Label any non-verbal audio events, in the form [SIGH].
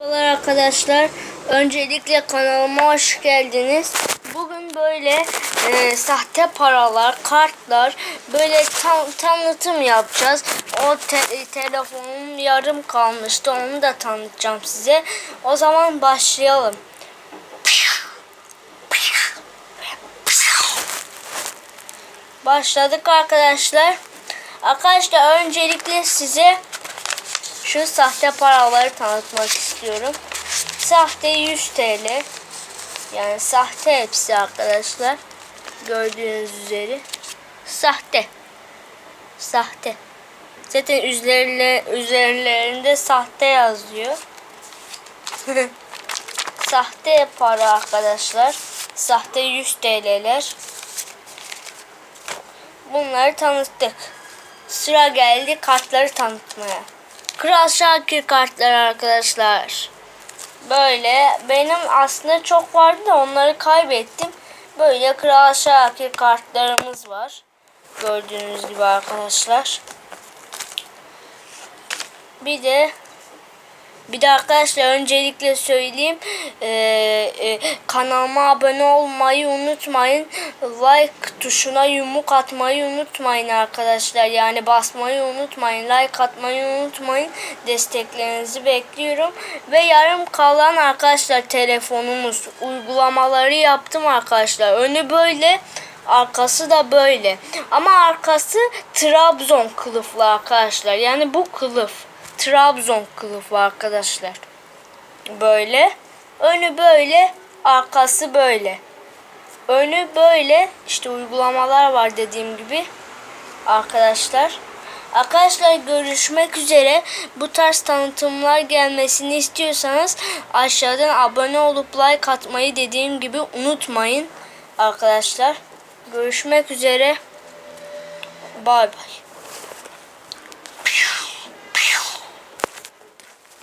Merhabalar arkadaşlar. Öncelikle kanalıma hoş geldiniz. Bugün böyle e, sahte paralar, kartlar böyle tam, tanıtım yapacağız. O te- telefonum yarım kalmıştı. Onu da tanıtacağım size. O zaman başlayalım. Başladık arkadaşlar. Arkadaşlar öncelikle size şu sahte paraları tanıtmak istiyorum. Sahte 100 TL. Yani sahte hepsi arkadaşlar. Gördüğünüz üzere. Sahte. Sahte. Zaten üzerlerinde, üzerlerinde sahte yazıyor. [LAUGHS] sahte para arkadaşlar. Sahte 100 TL'ler. Bunları tanıttık. Sıra geldi kartları tanıtmaya. Kral Şakir kartları arkadaşlar. Böyle benim aslında çok vardı da onları kaybettim. Böyle Kral Şakir kartlarımız var. Gördüğünüz gibi arkadaşlar. Bir de bir de arkadaşlar öncelikle söyleyeyim Ee, e, kanalıma abone olmayı unutmayın. Like tuşuna yumruk atmayı unutmayın arkadaşlar. Yani basmayı unutmayın like atmayı unutmayın. Desteklerinizi bekliyorum. Ve yarım kalan arkadaşlar telefonumuz. Uygulamaları yaptım arkadaşlar. Önü böyle arkası da böyle. Ama arkası Trabzon kılıflı arkadaşlar. Yani bu kılıf Trabzon kılıfı arkadaşlar. Böyle. Önü böyle. Arkası böyle. Önü böyle. işte uygulamalar var dediğim gibi. Arkadaşlar. Arkadaşlar görüşmek üzere. Bu tarz tanıtımlar gelmesini istiyorsanız aşağıdan abone olup like atmayı dediğim gibi unutmayın. Arkadaşlar. Görüşmek üzere. Bay bay.